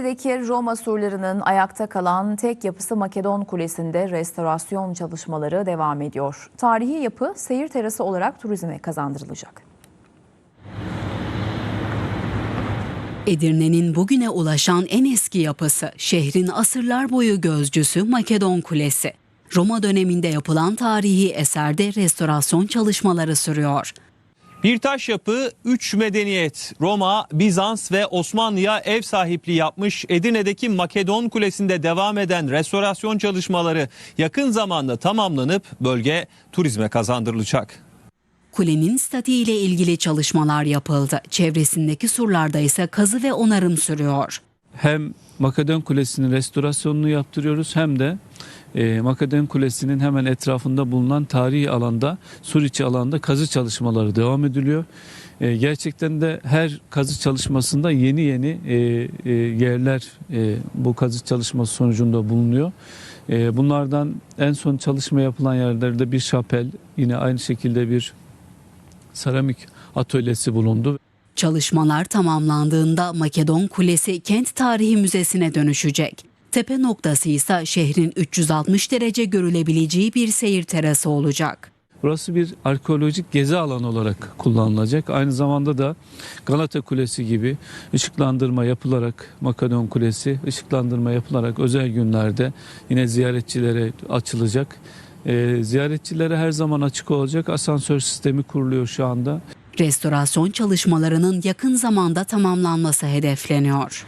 Edirne'deki Roma surlarının ayakta kalan tek yapısı Makedon Kulesi'nde restorasyon çalışmaları devam ediyor. Tarihi yapı seyir terası olarak turizme kazandırılacak. Edirne'nin bugüne ulaşan en eski yapısı, şehrin asırlar boyu gözcüsü Makedon Kulesi. Roma döneminde yapılan tarihi eserde restorasyon çalışmaları sürüyor. Bir taş yapı, üç medeniyet. Roma, Bizans ve Osmanlı'ya ev sahipliği yapmış Edirne'deki Makedon Kulesi'nde devam eden restorasyon çalışmaları yakın zamanda tamamlanıp bölge turizme kazandırılacak. Kulenin statiği ile ilgili çalışmalar yapıldı. Çevresindeki surlarda ise kazı ve onarım sürüyor. hem Makedon Kulesi'nin restorasyonunu yaptırıyoruz hem de e, Makedon Kulesi'nin hemen etrafında bulunan tarihi alanda, sur içi alanda kazı çalışmaları devam ediliyor. E, gerçekten de her kazı çalışmasında yeni yeni e, e, yerler e, bu kazı çalışması sonucunda bulunuyor. E, bunlardan en son çalışma yapılan yerlerde bir şapel, yine aynı şekilde bir seramik atölyesi bulundu. Çalışmalar tamamlandığında Makedon Kulesi Kent Tarihi Müzesi'ne dönüşecek. Tepe noktası ise şehrin 360 derece görülebileceği bir seyir terası olacak. Burası bir arkeolojik gezi alanı olarak kullanılacak. Aynı zamanda da Galata Kulesi gibi ışıklandırma yapılarak Makedon Kulesi ışıklandırma yapılarak özel günlerde yine ziyaretçilere açılacak. Ee, ziyaretçilere her zaman açık olacak. Asansör sistemi kuruluyor şu anda. Restorasyon çalışmalarının yakın zamanda tamamlanması hedefleniyor.